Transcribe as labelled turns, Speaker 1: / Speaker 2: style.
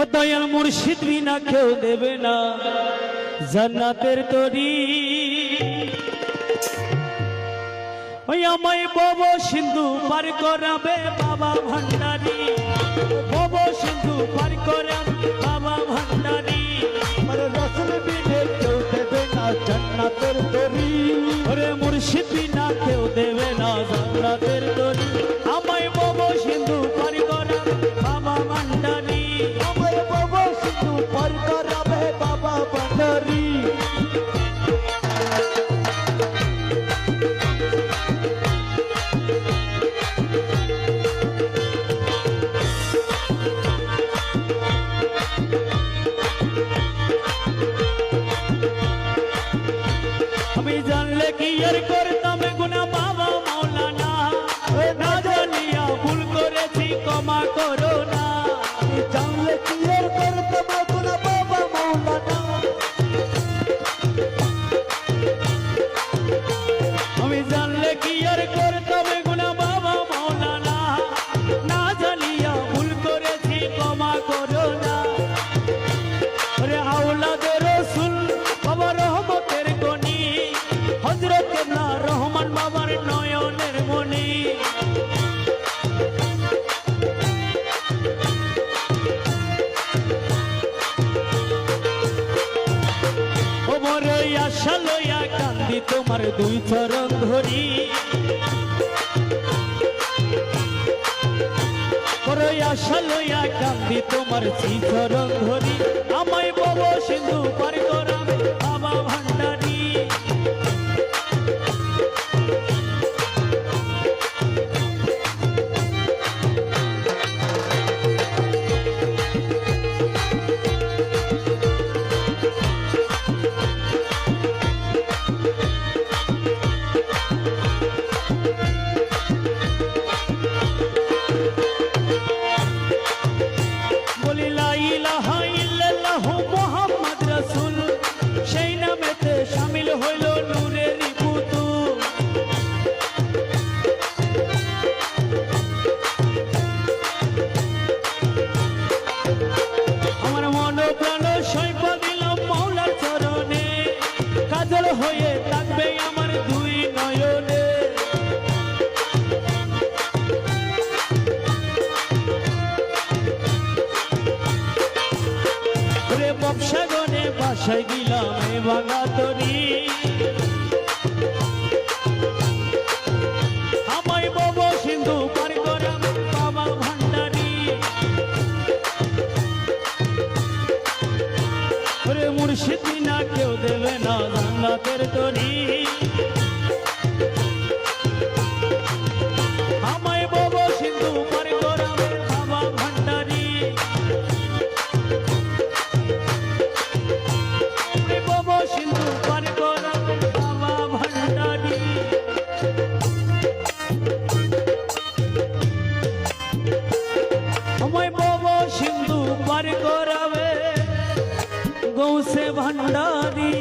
Speaker 1: ও দয়াল মুর্শিদ বিনা কেউ দেবে না। জান্নাতের তরি। ওই আমায় বব সিন্ধু পার করাবে বাবা ভান্ডারি। বব সিন্ধু পার করাবে বাবা ভান্ডারি।
Speaker 2: আমার রসুল বিনে কেউ দেবে না জান্নাতের তরি।
Speaker 1: ওরে মুর্শিদ বিনা কেউ দেবে না জান্নাতের তরি। Get it, go. আশা কান্দি তোমার দুই চরণ ধরি। আশা কান্দি তোমার দুই চরণ ধরি। আমায় বব সিন্ধু পার করাবে থাকবে আমার দুই নয়নে। রে গনে বাসায় গিলাম তরি। রে না কেউ দেবে না, জান্নাতের তরি। আমায় বব সিন্ধু পার করাম বাবা ভান্ডারি। রে সিন্ধু পার করাম বাবা ভান্ডারি। আমায় বব সিন্ধু পার করাবে গৌসে ভান্ডারি